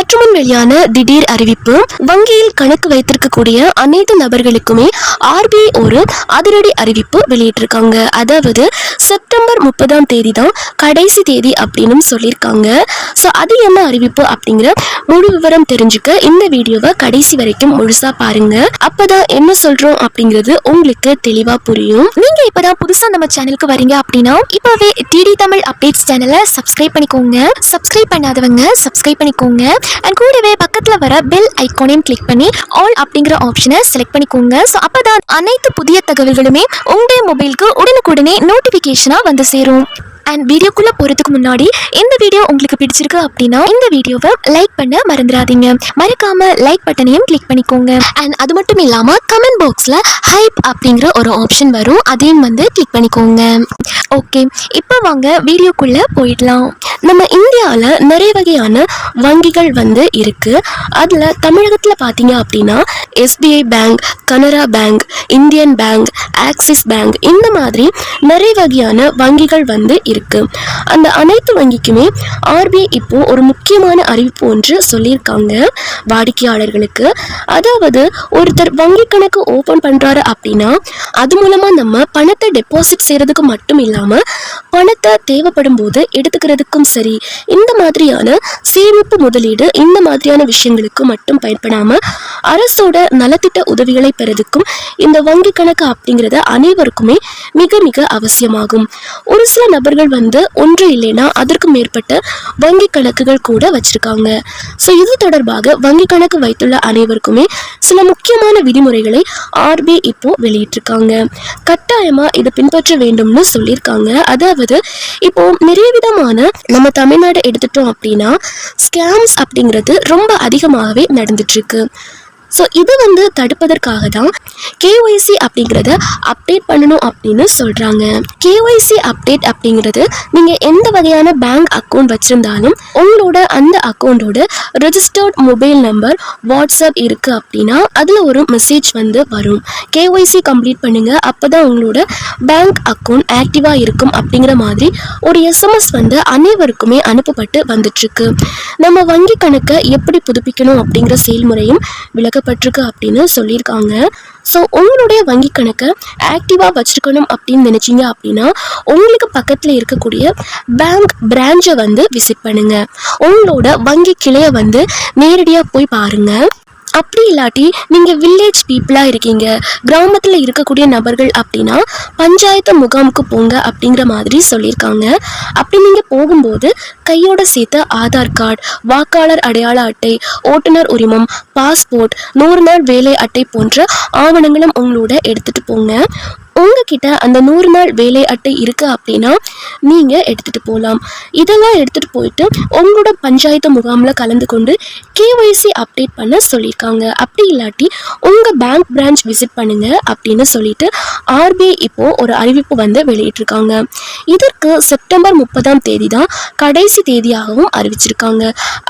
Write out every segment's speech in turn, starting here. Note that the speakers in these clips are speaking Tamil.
சற்று முன் வெளியான திடீர் அறிவிப்பு வங்கியில் கணக்கு வைத்திருக்கக்கூடிய அனைத்து நபர்களுக்குமே ஆர்பிஐ ஒரு அதிரடி அறிவிப்பு வெளியிட்டிருக்காங்க. அதாவது செப்டம்பர் முப்பதாம் தேதி தான் கடைசி தேதி அப்படின்னு சொல்லியிருக்காங்க. ஸோ அது என்ன அறிவிப்பு அப்படிங்கிற முழு விவரம் தெரிஞ்சுக்க இந்த வீடியோவை கடைசி வரைக்கும் முழுசா பாருங்க. அப்பதான் என்ன சொல்றோம் அப்படிங்கிறது உங்களுக்கு தெளிவா புரியும். நீங்க இப்பதான் புதுசா நம்ம சேனலுக்கு வரீங்க அப்படின்னா இப்பவே டிடி தமிழ் அப்டேட்ஸ் சேனலை சப்ஸ்கிரைப் பண்ணிக்கோங்க. சப்ஸ்கிரைப் பண்ணாதவங்க சப்ஸ்கிரைப் பண்ணிக்கோங்க. அண்ட் கூடவே பக்கத்தில் வர பெல் ஐக்கோனையும் கிளிக் பண்ணி ஆல் அப்படிங்கிற ஆப்ஷனை செலக்ட் பண்ணிக்கோங்க. ஸோ அப்போ தான் அனைத்து புதிய தகவல்களுமே உங்களுடைய மொபைலுக்கு உடனுக்குடனே நோட்டிஃபிகேஷனாக வந்து சேரும். அண்ட் வீடியோக்குள்ள போறதுக்கு முன்னாடி இந்த வீடியோ உங்களுக்கு பிடிச்சிருக்கு அப்படின்னா இந்த வீடியோவை லைக் பண்ண மறந்துடாதீங்க. மறக்காம லைக் பட்டனையும் கிளிக் பண்ணிக்கோங்க. அண்ட் அது மட்டும் இல்லாம கமெண்ட் பாக்ஸ்ல ஹைப் அப்படிங்கிற ஒரு ஆப்ஷன் வரும். அதையும் வந்து கிளிக் பண்ணிக்கோங்க. ஓகே இப்போ வாங்க வீடியோக்குள்ள போயிடலாம். நம்ம இந்தியாவில் நிறைய வகையான வங்கிகள் வந்து இருக்குது அதில் தமிழகத்தில் பார்த்தீங்க அப்படின்னா SBI bank Canara bank Indian bank Axis bank இந்த மாதிரி நிறைய வகையான வங்கிகள் வந்து இருக்குது அந்த அனைத்து வங்கிக்குமே ஆர்பிஐ இப்போது ஒரு முக்கியமான அறிவிப்பு ஒன்று சொல்லியிருக்காங்க வாடிக்கையாளர்களுக்கு. அதாவது ஒருத்தர் வங்கி கணக்கு ஓப்பன் பண்ணுறாரு அப்படின்னா அது மூலமாக நம்ம பணத்தை டெபாசிட் செய்கிறதுக்கு மட்டும் இல்லாமல் பணத்தை தேவைப்படும் போது எடுத்துக்கிறதுக்கும் சரி இந்த மாதிரியான சேமிப்பு முதலீடு இந்த மாதிரியான விஷயங்களுக்கு மட்டும் பயன்படாமல் அரசோட நலத்திட்ட உதவிகளை பெறதுக்கும் இந்த வங்கி கணக்கு அப்படிங்கிறது அனைவருக்குமே மிக மிக அவசியமாகும். ஒரு சில நபர்கள் வந்து ஒன்று இல்லைன்னா அதற்கு மேற்பட்ட வங்கி கணக்குகள் கூட வச்சிருக்காங்க. ஸோ இது தொடர்பாக வங்கி கணக்கு வைத்துள்ள அனைவருக்குமே சில முக்கியமான விதிமுறைகளை ஆர்பிஐ இப்போ வெளியிட்டிருக்காங்க. கட்டாயமா இதை பின்பற்ற வேண்டும்னு சொல்லியிருக்காங்க. அதாவது இப்போ நிறைய விதமான நம்ம தமிழ்நாடு எடுத்துட்டோம் அப்படின்னா ஸ்கேம்ஸ் அப்படிங்கிறது ரொம்ப அதிகமாகவே நடந்துட்டு இருக்கு ஸோ இது வந்து தடுப்பதற்காக தான் கேஒய்சி அப்படிங்கிறத அப்டேட் பண்ணணும் அப்படின்னு சொல்கிறாங்க கேஒய்சி அப்டேட் அப்படிங்கிறது நீங்கள் எந்த வகையான பேங்க் அக்கௌண்ட் வச்சுருந்தாலும் உங்களோட அந்த அக்கௌண்ட்டோட ரெஜிஸ்டர்ட் மொபைல் நம்பர் வாட்ஸ்அப் இருக்குது அப்படின்னா அதில் ஒரு மெசேஜ் வந்து வரும். கேஒய்சி கம்ப்ளீட் பண்ணுங்கள் அப்போ தான் உங்களோட பேங்க் அக்கௌண்ட் ஆக்டிவாக இருக்கும் அப்படிங்கிற மாதிரி ஒரு எஸ்எம்எஸ் வந்து அனைவருக்குமே அனுப்பப்பட்டு வந்துட்டுருக்கு. நம்ம வங்கி கணக்கை எப்படி புதுப்பிக்கணும் அப்படிங்கிற செயல்முறையும் கொடுக்கப்பட்டிருக்கு அப்படின்னு சொல்லியிருக்காங்க. ஸோ உங்களுடைய வங்கி கணக்கை ஆக்டிவாக வச்சுருக்கணும் அப்படின்னு நினச்சிங்க அப்படின்னா உங்களுக்கு பக்கத்தில் இருக்கக்கூடிய பேங்க் பிரான்ச்சை வந்து விசிட் பண்ணுங்க. உங்களோட வங்கி கிளையை வந்து நேரடியாக போய் பாருங்கள் அப்படி இல்லாட்டி நீங்கள் வில்லேஜ் பீப்புளாக இருக்கீங்க கிராமத்தில் இருக்கக்கூடிய நபர்கள் அப்படின்னா பஞ்சாயத்து முகாமுக்கு போங்க அப்படிங்கிற மாதிரி சொல்லியிருக்காங்க. அப்படி நீங்கள் போகும்போது கையோட சேர்த்த ஆதார் கார்டு வாக்காளர் அடையாள அட்டை ஓட்டுநர் உரிமம் பாஸ்போர்ட் நூறு நாள் வேலை அட்டை போன்ற ஆவணங்களும் உங்களோட எடுத்துகிட்டு போங்க. உங்ககிட்ட அந்த நூறு நாள் வேலை அட்டை இருக்கு அப்படின்னா நீங்க எடுத்துட்டு போகலாம் இதெல்லாம் எடுத்துட்டு போயிட்டு உங்களோட பஞ்சாயத்து முகாமில் கலந்து கொண்டு கேஒய்சி அப்டேட் பண்ண சொல்லியிருக்காங்க அப்படி இல்லாட்டி உங்க பேங்க் பிரான்ச் விசிட் பண்ணுங்க அப்படின்னு சொல்லிட்டு ஆர்பிஐ இப்போ ஒரு அறிவிப்பு வந்து வெளியிட்டிருக்காங்க. இதற்கு செப்டம்பர் முப்பதாம் தேதி தான் கடைசி தேதியாகவும் அறிவிச்சிருக்காங்க.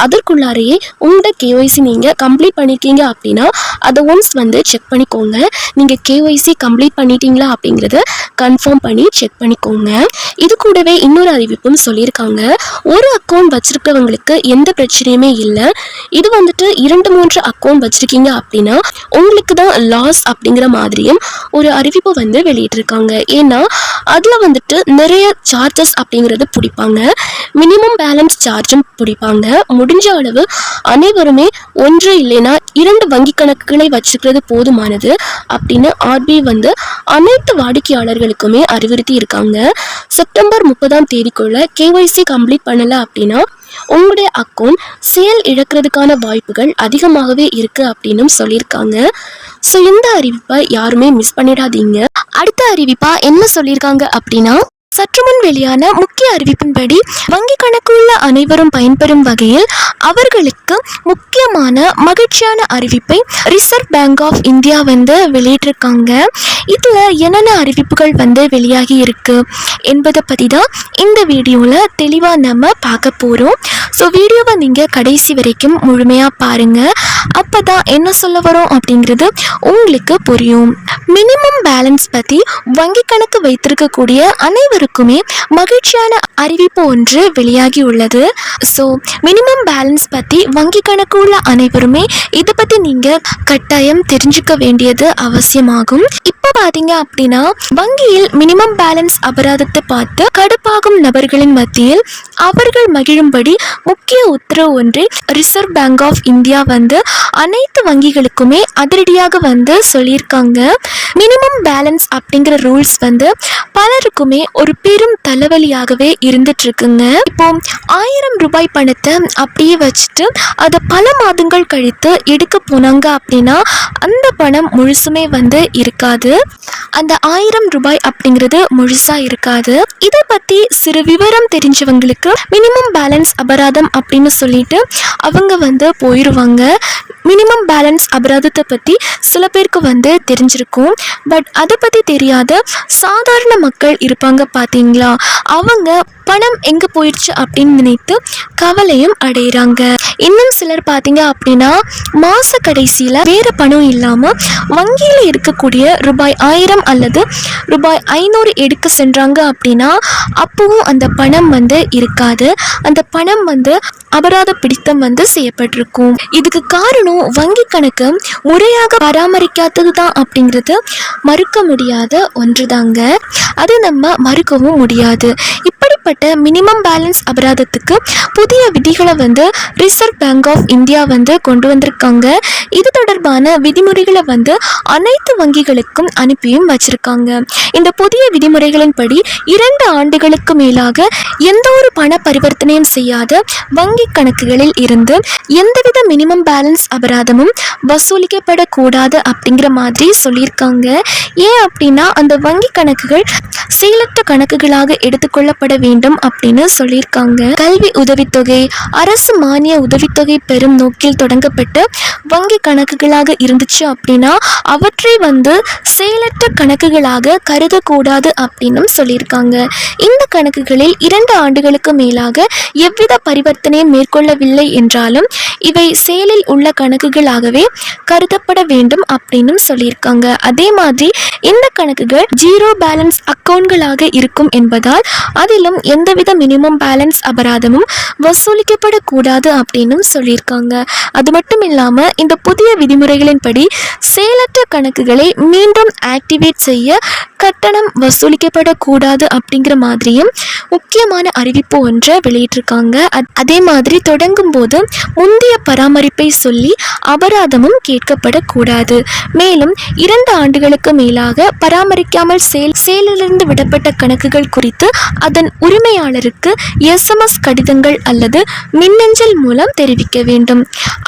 அதற்குள்ளாரையே உங்களோட கேஒய்சி நீங்க கம்ப்ளீட் பண்ணியிருக்கீங்க அப்படின்னா அதை ஒன்ஸ் வந்து செக் பண்ணிக்கோங்க. நீங்க கேஒய்சி கம்ப்ளீட் பண்ணிட்டீங்களா அப்படிங்கிறத கன்ஃபார்ம் பண்ணி செக் பண்ணிக்கோங்க. இது கூடவே இன்னொரு அறிவிப்பும் சொல்லியிருக்காங்க. ஒரு அக்கௌண்ட் வச்சிருக்கிறவங்களுக்கு எந்த பிரச்சனையுமே இல்லை. இது வந்துட்டு இரண்டு மூன்று அக்கௌண்ட் வச்சிருக்கீங்க அப்படின்னா உங்களுக்கு தான் லாஸ் அப்படிங்கிற மாதிரியும் ஒரு அறிவிப்பு வந்து வெளியிட்டிருக்காங்க. ஏன்னா அதில் வந்துட்டு நிறைய சார்ஜஸ் அப்படிங்கிறது பிடிப்பாங்க. மினிமம் பேலன்ஸ் சார்ஜும் பிடிப்பாங்க. முடிஞ்ச அளவு அனைவருமே ஒன்று இல்லைன்னா இரண்டு வங்கி கணக்குகளை வச்சுக்கிறது போதுமானது அப்படின்னு ஆர்பிஐ வந்து அனைத்து வாடிக்கையாளர்களுக்குமே அறிவுறுத்தி இருக்காங்க ஸோ செப்டம்பர் முப்பதாம் தேதிக்குள்ள கேஒய்சி கம்ப்ளீட் பண்ணல அப்படின்னா உங்களுடைய அக்கௌண்ட் செயல் இழக்கிறதுக்கான வாய்ப்புகள் அதிகமாகவே இருக்கு அப்படின்னும் சொல்லியிருக்காங்க. ஸோ இந்த அறிவிப்பை யாருமே மிஸ் பண்ணிடாதீங்க. அடுத்த அறிவிப்பா என்ன சொல்லியிருக்காங்க அப்படின்னா சற்று முன் வெளியான முக்கிய அறிவிப்பின்படி வங்கி கணக்கு உள்ள அனைவரும் பயன்பெறும் வகையில் அவர்களுக்கு முக்கியமான மகிழ்ச்சியான அறிவிப்பை ரிசர்வ் பேங்க் ஆஃப் இந்தியா வந்து வெளியிட்டிருக்காங்க. இதில் என்னென்ன அறிவிப்புகள் வந்து வெளியாகி இருக்கு என்பதை பற்றி தான் இந்த வீடியோவில் தெளிவாக நம்ம பார்க்க போகிறோம் ஸோ வீடியோவை நீங்கள் கடைசி வரைக்கும் முழுமையாக பாருங்கள் அப்போ தான் என்ன சொல்ல வரோம் அப்படிங்கிறது உங்களுக்கு புரியும். மினிமம் பேலன்ஸ் பற்றி வங்கி கணக்கு வைத்திருக்கக்கூடிய அனைவரும் எல்லோருக்குமே மகிழ்ச்சியான அறிவிப்பு ஒன்று வெளியாகி உள்ளது ஸோ மினிமம் பேலன்ஸ் பற்றி வங்கி கணக்கு உள்ள அனைவருமே இதை பற்றி நீங்கள் கட்டாயம் தெரிஞ்சுக்க வேண்டியது அவசியமாகும். இப்போ பார்த்தீங்க அப்படின்னா வங்கியில் மினிமம் பேலன்ஸ் அபராதத்தை பார்த்து கடுப்பாகும் நபர்களின் மத்தியில் அவர்கள் மகிழும்படி முக்கிய உத்தரவு ஒன்றை ரிசர்வ் பேங்க் ஆஃப் இந்தியா வந்து அனைத்து வங்கிகளுக்குமே அதிரடியாக வந்து சொல்லியிருக்காங்க. மினிமம் பேலன்ஸ் அப்படிங்கிற ரூல்ஸ் வந்து பலருக்குமே ஒரு பெரும் தலைவலியாகவே இருந்துட்டு இருக்குங்க இப்போ ஆயிரம் ரூபாய் பணத்தை அப்படியே வச்சுட்டு அதை பல மாதங்கள் கழித்து எடுக்க போனாங்க அப்படின்னா அந்த பணம் முழுசுமே வந்து இருக்காது. அந்த ஆயிரம் ரூபாய் அப்படிங்கிறது முழுசா இருக்காது. இதை பத்தி சிறு விவரம் தெரிஞ்சவங்களுக்கு மினிமம் பேலன்ஸ் அபராதம் அப்படின்னு சொல்லிட்டு அவங்க வந்து போயிடுவாங்க மினிமம் பேலன்ஸ் அபராதத்தை பற்றி சில பேருக்கு வந்து தெரிஞ்சிருக்கும். பட் அதை பற்றி தெரியாத சாதாரண மக்கள் இருப்பாங்க பார்த்தீங்களா அவங்க பணம் எங்கே போயிடுச்சு அப்படின்னு நினைத்து கவலையும் அடையிறாங்க. இன்னும் சிலர் பார்த்தீங்க அப்படின்னா மாத கடைசியில் வேறு பணம் இல்லாமல் வங்கியில் இருக்கக்கூடிய ரூபாய் ஆயிரம் அல்லது ரூபாய் ஐநூறு எடுக்க சென்றாங்க அப்படின்னா அப்பவும் அந்த பணம் வந்து இருக்காது. அந்த பணம் வந்து அபராத பிடித்தம் வந்து செய்யப்பட்டிருக்கும். இதுக்கு காரணம் வங்கி கணக்கு முறையாக பராமரிக்காதது தான் அப்படிங்கிறது மறுக்க முடியாத ஒன்றுதாங்க. அது நம்ம மறுக்கவும் முடியாது. இப்படி இப்படிப்பட்ட மினிமம் பேலன்ஸ் அபராதத்துக்கு புதிய விதிகளை வந்து ரிசர்வ் பேங்க் ஆஃப் இந்தியா வந்து கொண்டு வந்திருக்காங்க. இது தொடர்பான விதிமுறைகளை வந்து அனைத்து வங்கிகளுக்கும் அனுப்பியும் வச்சிருக்காங்க. இந்த புதிய விதிமுறைகளின்படி இரண்டு ஆண்டுகளுக்கு மேலாக எந்த ஒரு பண பரிவர்த்தனையும் செய்யாத வங்கி கணக்குகளில் இருந்து எந்தவித மினிமம் பேலன்ஸ் அபராதமும் வசூலிக்கப்படக்கூடாது அப்படிங்கிற மாதிரி சொல்லியிருக்காங்க. ஏன் அப்படின்னா அந்த வங்கி கணக்குகள் செயலற்ற கணக்குகளாக எடுத்துக்கொள்ளப்பட வேண்டும் அப்படின்னு சொல்லியிருக்காங்க. கல்வி உதவித்தொகை அரசு மானிய உதவித்தொகை பெறும் நோக்கில் தொடங்கப்பட்ட வங்கி கணக்குகளாக இருந்துச்சு அப்படின்னா அவற்றை வந்து செயலற்ற கணக்குகளாக கருதக்கூடாது அப்படின்னும் சொல்லியிருக்காங்க. இந்த கணக்குகளில் இரண்டு ஆண்டுகளுக்கு மேலாக எவ்வித பரிவர்த்தனையும் மேற்கொள்ளவில்லை என்றாலும் இவை செயலில் உள்ள கணக்குகளாகவே கருதப்பட வேண்டும் அப்படின்னும் சொல்லியிருக்காங்க. அதே மாதிரி இந்த கணக்குகள் ஜீரோ பேலன்ஸ் அக்கௌண்ட்களாக இருக்கும் என்பதால் அதிலும் எந்தவித மினிமம் பேலன்ஸ் அபராதமும் வசூலிக்கப்படக்கூடாது அப்படின்னும் சொல்லியிருக்காங்க. அது மட்டும் இல்லாமல் இந்த புதிய விதிமுறைகளின்படி செயலற்ற கணக்குகளை மீண்டும் ஆக்டிவேட் செய்ய கட்டணம் வசூலிக்கப்படக்கூடாது அப்படிங்கிற மாதிரியும் முக்கியமான அறிவிப்பு ஒன்றை வெளியிட்டிருக்காங்க. அத்- அதே மாதிரி தொடங்கும் போது முந்தைய பராமரிப்பை சொல்லி அபராதமும் கேட்கப்படக்கூடாது. மேலும் இரண்டு ஆண்டுகளுக்கு மேலாக பராமரிக்காமல் செயல் செயலிலிருந்து விடப்பட்ட கணக்குகள் குறித்து அதன் உரிமையாளருக்கு எஸ்எம்எஸ் கடிதங்கள் அல்லது மின்னஞ்சல் மூலம் தெரிவிக்க வேண்டும்.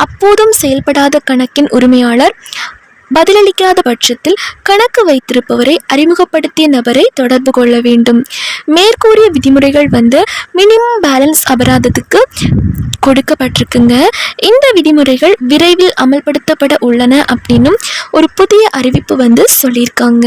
அப்போதும் செயல்படாத கணக்கின் உரிமையாளர் பதிலளிக்காத பட்சத்தில் கணக்கு வைத்திருப்பவரை அறிமுகப்படுத்திய நபரை தொடர்பு கொள்ள வேண்டும். மேற்கூறிய விதிமுறைகள் வந்து மினிமம் பேலன்ஸ் அபராதத்துக்கு கொடுக்கப்பட்டிருக்குங்க. இந்த விதிமுறைகள் விரைவில் அமல்படுத்தப்பட உள்ளன அப்படின்னும் ஒரு புதிய அறிவிப்பு வந்து சொல்லியிருக்காங்க.